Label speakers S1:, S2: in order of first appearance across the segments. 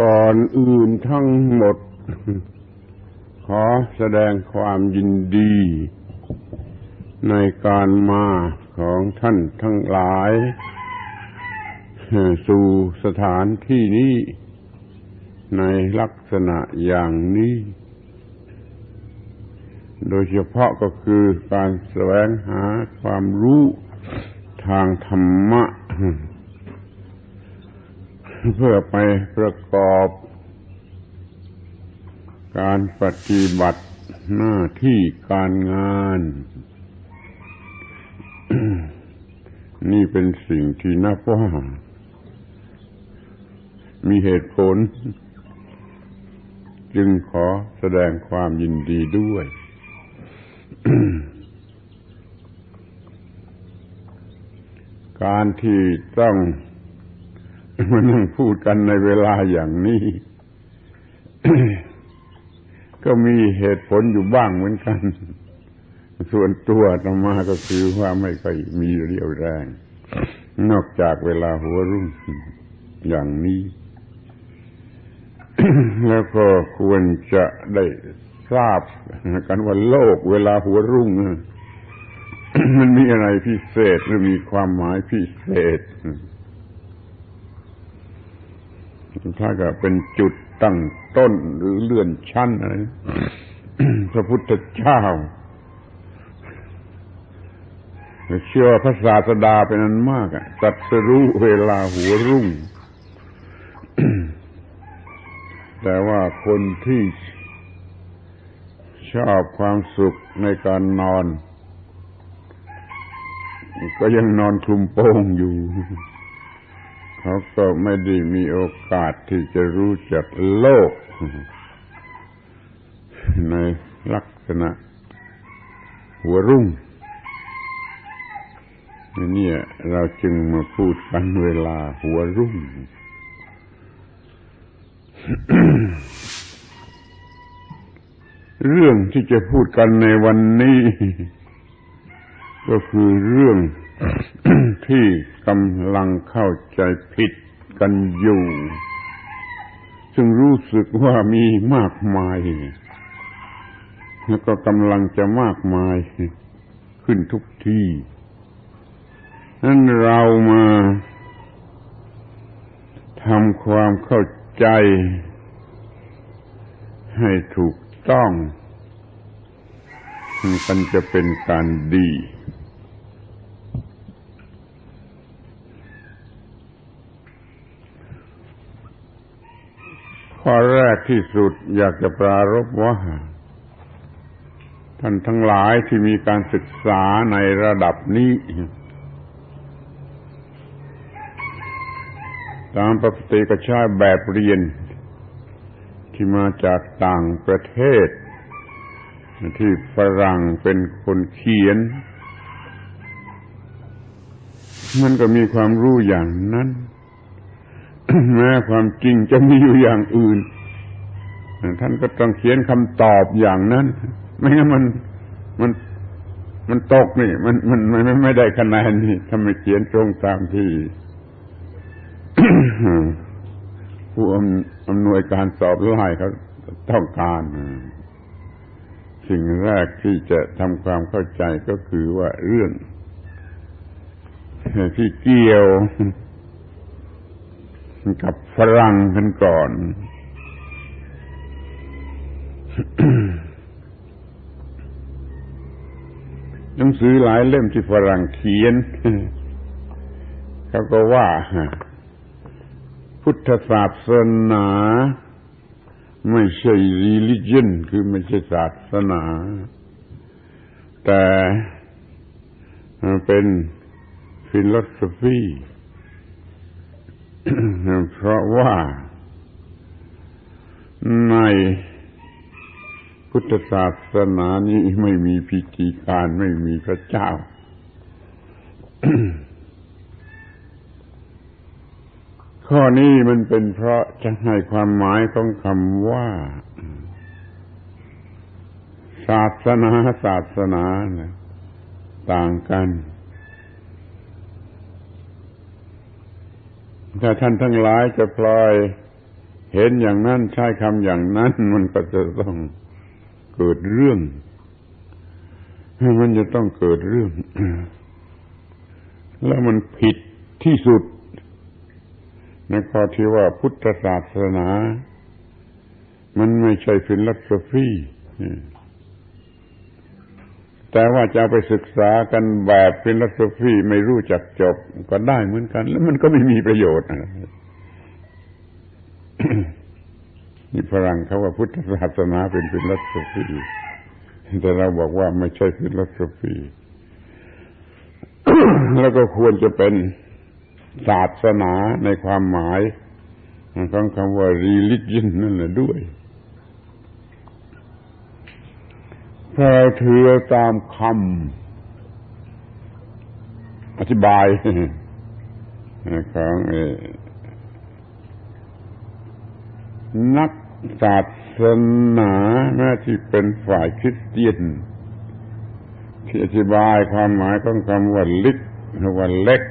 S1: ก่อนอื่นทั้งหมด ขอแสดงความยินดี ในการมาของท่านทั้งหลาย สู่สถานที่นี้ ในลักษณะอย่างนี้ โดยเฉพาะก็คือการแสวงหาความรู้ทางธรรมะ เพื่อไปประกอบการปฏิบัติหน้าที่การงาน นี่เป็นสิ่งที่นับว่า มีเหตุผล จึงขอแสดงความยินดีด้วย การที่ต้อง มานั่งพูดกันในเวลาอย่างนี้ ก็มีเหตุผลอยู่บ้างเหมือนกัน ส่วนตัวธรรมาก็คือว่าไม่ค่อยมีเรี่ยวแรง นอกจากเวลาหัวรุ่งอย่างนี้ แล้วก็ควรจะได้ทราบกันว่าโลกเวลาหัวรุ่งมันมีอะไรพิเศษหรือมีความหมายพิเศษ ถ้าก็เป็นจุดตั้งต้นหรือเลื่อนชั้นอะไรพระพุทธเจ้าเชื่อพระศาสดาเป็นอันมากตัดสรู้เวลาหัวรุ่ง แต่ว่าคนที่ชอบความสุขในการนอน ก็ยังนอนคลุมโป้งอยู่ เขาก็ไม่ได้มีโอกาสที่จะรู้จักโลก ในลักษณะหัวรุ่งนี่เราจึงมาพูดกันเวลาหัวรุ่ง เรื่องที่จะพูดกันในวันนี้ ก็คือเรื่อง ที่กำลังเข้าใจผิดกันอยู่ ซึ่งรู้สึกว่ามีมากมาย แล้วก็กำลังจะมากมายขึ้นทุกที่นั้นเรามาทำความเข้าใจ ให้ถูกต้อง มันจะเป็นการดี ข้อแรกที่สุดอยากจะปรารบว่า ท่านทั้งหลายที่มีการศึกษาในระดับนี้ ตามปกติก็ใช้แบบเรียน ที่มาจากต่างประเทศ ที่ฝรั่งเป็นคนเขียน มันก็มีความรู้อย่างนั้น แม้ความจริงจะมีอยู่อย่างอื่น ท่านก็ต้องเขียนคำตอบอย่างนั้น ไม่งั้นมันมันมันตกนี่ มันมันมันไม่ได้คะแนนนี่ถ้าไมเขียนตรงตามที่ผู้อำนวยการสอบไล่เขาต้องการสิ่งแรกที่จะทำความเข้าใจก็คือว่าเรื่องที่เกี่ยว กับฝรั่งกันก่อน หนังสือหลายเล่มที่ฝรั่งเขียนเขาก็ว่า พุทธศาสนา ไม่ใช่ religion คือไม่ใช่ศาสนา แต่เป็น philosophy เพราะว่าในพุทธศาสนานี้ไม่มีพิธีการไม่มีพระเจ้า ข้อนี้มันเป็นเพราะจะให้ความหมายของคำว่า ศาสนาศาสนาต่างกัน ถ้าท่านทั้งหลายจะปล่อยเห็นอย่างนั้นใช้คำอย่างนั้น มันก็จะต้องเกิดเรื่อง มันจะต้องเกิดเรื่อง แล้วมันผิดที่สุด ในข้อที่ว่าพุทธศาสนา มันไม่ใช่ฟิลโสฟี แต่ว่าจะไปศึกษากันแบบฟิลโสฟีไม่รู้จักจบก็ได้เหมือนกัน แล้วมันก็ไม่มีประโยชน์นะนี่ฝรั่งเขาว่าพุทธศาสนาเป็นฟิลโสฟีแต่เราบอกว่าไม่ใช่ฟิลโสฟีแล้วก็ควรจะเป็นศาสนาในความหมายของคำว่า religion นั่นแหละด้วย ถ้าเราถือตามคำอธิบายของนักศาสนาแม้ที่เป็นฝ่ายคริสเตียน ที่อธิบายความหมายของคำว่าลิกว่าเล็ก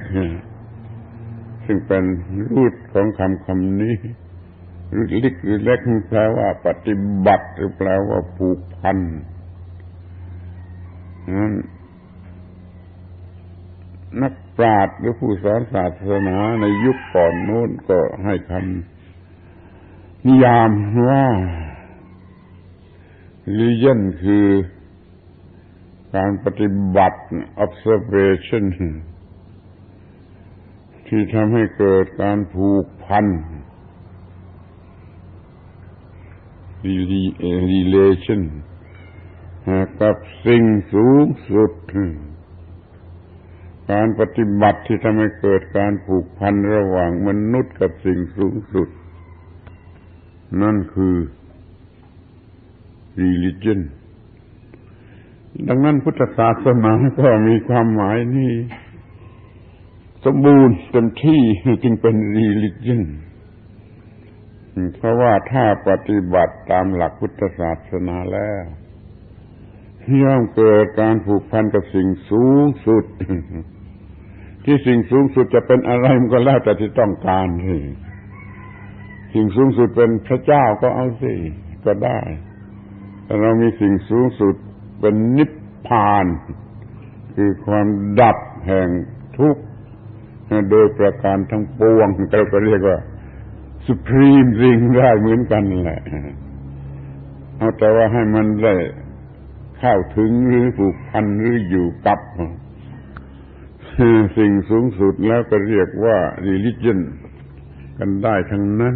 S1: ซึ่งเป็นรูปของคำคำนี้รูปลิกหรือเล็กแปลว่าปฏิบัติ หรือแปลว่าผูกพัน นั้นนักปราชญ์หรือผู้สอนศาสนาในยุคก่อนโน้นก็ให้คำนิยามว่า religion คือการปฏิบัติ observation ที่ทำให้เกิดการผูกพัน relation กับสิ่งสูงสุด การปฏิบัติที่ทำให้เกิดการผูกพันระหว่างมนุษย์กับสิ่งสูงสุด นั่นคือ religion ดังนั้นพุทธศาสนาก็มีความหมายนี่สมบูรณ์เต็มที่จึงเป็น religion เพราะว่าถ้าปฏิบัติตามหลักพุทธศาสนาแล้ว ย่อมเกิดการผูกพันกับสิ่งสูงสุด ที่สิ่งสูงสุดจะเป็นอะไรมันก็แล้วแต่ที่ต้องการสิสิ่งสูงสุดเป็นพระเจ้าก็เอาสิก็ได้แต่เรามีสิ่งสูงสุดเป็นนิพพาน คือความดับแห่งทุกข์โดยประการทั้งปวงเราก็เรียกว่าสุพรีมริงได้เหมือนกันแหละเอาแต่ว่าให้มันได้ เข้าถึงหรือผูกพันหรืออยู่กับสิ่งสูงสุดแล้วก็เรียกว่า religion กันได้ทั้งนั้น